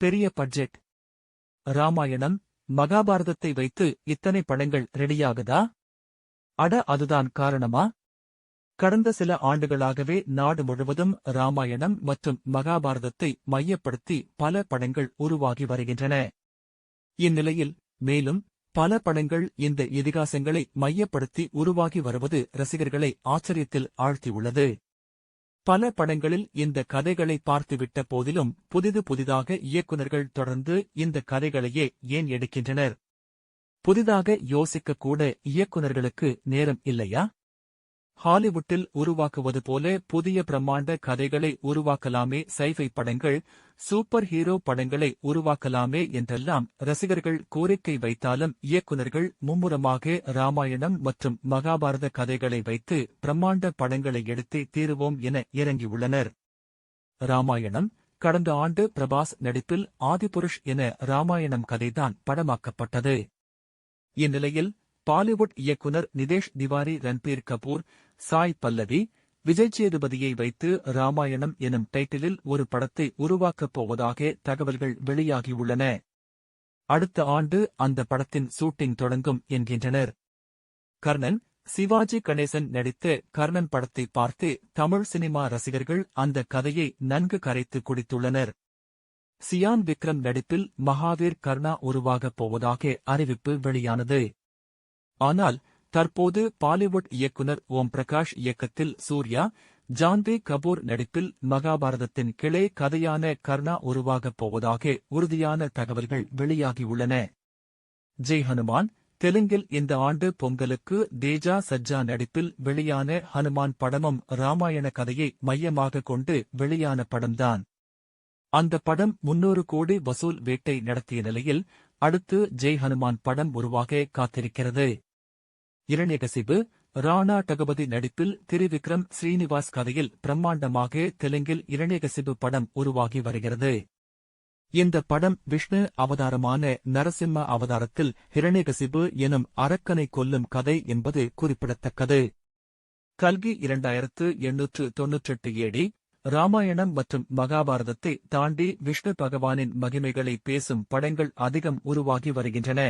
பெரிய பட்ஜெட் ராமாயணம் மகாபாரதத்தை வைத்து இத்தனை படங்கள் ரெடியாகுதா அட அதுதான் காரணமா? கடந்த சில ஆண்டுகளாகவே நாடு முழுவதும் ராமாயணம் மற்றும் மகாபாரதத்தை மையப்படுத்தி பல படங்கள் உருவாகி வருகின்றன. இந்நிலையில் மேலும் பல படங்கள் இந்த இதிகாசங்களை மையப்படுத்தி உருவாகி வருவது ரசிகர்களை ஆச்சரியத்தில் ஆழ்த்தியுள்ளது. பல படங்களில் இந்த கதைகளை பார்த்துவிட்ட போதிலும் புதிது புதிதாக இயக்குநர்கள் தொடர்ந்து இந்த கதைகளையே ஏன் எடுக்கின்றனர்? புதிதாக யோசிக்கக்கூட கூட நேரம் இல்லையா? ஹாலிவுட்டில் உருவாக்குவது போல புதிய பிரம்மாண்ட கதைகளை உருவாக்கலாமே சைஃபை படங்கள் சூப்பர் ஹீரோ படங்களை உருவாக்கலாமே என்றெல்லாம் ரசிகர்கள் கோரிக்கை வைத்தாலும் இயக்குனர்கள் மும்முரமாக ராமாயணம் மற்றும் மகாபாரத கதைகளை வைத்து பிரம்மாண்ட படங்களை எடுத்தே தீருவோம் என இறங்கியுள்ளனர். ராமாயணம் கடந்த ஆண்டு பிரபாஸ் நடிப்பில் ஆதிபுருஷ் என ராமாயணம் கதைதான் படமாக்கப்பட்டது. இந்நிலையில் பாலிவுட் இயக்குனர் நிதேஷ் திவாரி ரன்பீர் கபூர் சாய் பல்லவி விஜய் சேதுபதியை வைத்து ராமாயணம் எனும் டைட்டிலில் ஒரு படத்தை உருவாக்கப் போவதாக தகவல்கள் வெளியாகியுள்ளன. அடுத்த ஆண்டு அந்த படத்தின் ஷூட்டிங் தொடங்கும் என்கின்றனர். கர்ணன் சிவாஜி கணேசன் நடித்த கர்ணன் படத்தை பார்த்து தமிழ் சினிமா ரசிகர்கள் அந்த கதையை நன்கு கரைத்து குடித்துள்ளனர். சியான் விக்ரம் நடிப்பில் மகாவீர் கர்ணா உருவாகப் போவதாக அறிவிப்பு வெளியானது. ஆனால் தற்போது பாலிவுட் இயக்குனர் ஓம் பிரகாஷ் இயக்கத்தில் சூர்யா ஜான்வி கபூர் நடிப்பில் மகாபாரதத்தின் கிளை கதையான கர்ணா உருவாகப் போவதாக உறுதியான தகவல்கள் வெளியாகியுள்ளன. ஜெய் ஹனுமான் தெலுங்கில் இந்த ஆண்டு பொங்கலுக்கு தேஜா சஜ்ஜா நடிப்பில் வெளியான ஹனுமான் படமும் ராமாயண கதையை மையமாக கொண்டு வெளியான படம்தான். அந்த படம் முன்னூறு கோடி வசூல் வேட்டை நடத்திய நிலையில் அடுத்து ஜெய் ஹனுமான் படம் உருவாக காத்திருக்கிறது. இரண்யகசிபு ராணா டகபதி நடிப்பில் திரிவிக்ரம் ஸ்ரீனிவாஸ் கதையில் பிரம்மாண்டமாக தெலுங்கில் இரண்யகசிபு படம் உருவாகி வருகிறது. இந்த படம் விஷ்ணு அவதாரமான நரசிம்ம அவதாரத்தில் ஹிரணியகசிபு எனும் அரக்கனை கொல்லும் கதை என்பது குறிப்பிடத்தக்கது. கல்கி இரண்டாயிரத்து எண்ணூற்று தொன்னூற்றெட்டு ஏடி ராமாயணம் மற்றும் மகாபாரதத்தை தாண்டி விஷ்ணு பகவானின் மகிமைகளை பேசும் படங்கள் அதிகம் உருவாகி வருகின்றன.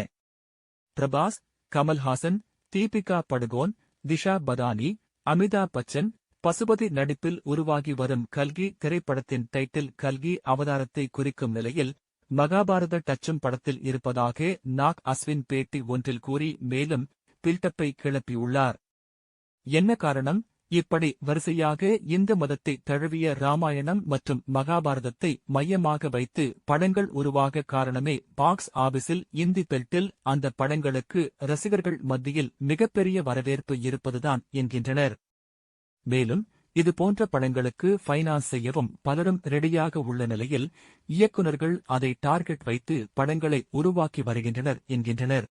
பிரபாஸ் கமல்ஹாசன் தீபிகா படுகோன் திஷா பதானி அமிதாப் பச்சன் பசுபதி நடிப்பில் உருவாகி வரும் கல்கி திரைப்படத்தின் டைட்டில் கல்கி அவதாரத்தை குறிக்கும் நிலையில் மகாபாரத டச்சும் படத்தில் இருப்பதாக நாக் அஸ்வின் பேட்டி ஒன்றில் கூறி மேலும் பில்டப்பை கிளப்பியுள்ளார். என்ன காரணம்? இப்படி வரிசையாக இந்து மதத்தை தழுவிய ராமாயணம் மற்றும் மகாபாரதத்தை மையமாக வைத்து படங்கள் உருவாக காரணமே பாக்ஸ் ஆபீஸில் இந்தி பெல்ட்டில் அந்த படங்களுக்கு ரசிகர்கள் மத்தியில் மிகப்பெரிய வரவேற்பு இருப்பதுதான் என்கின்றனர். மேலும் இது போன்ற படங்களுக்கு ஃபைனான்ஸ் செய்யவும் பலரும் ரெடியாக உள்ள நிலையில் இயக்குநர்கள் அதை டார்கெட் வைத்து படங்களை உருவாக்கி வருகின்றனர் என்கின்றனர்.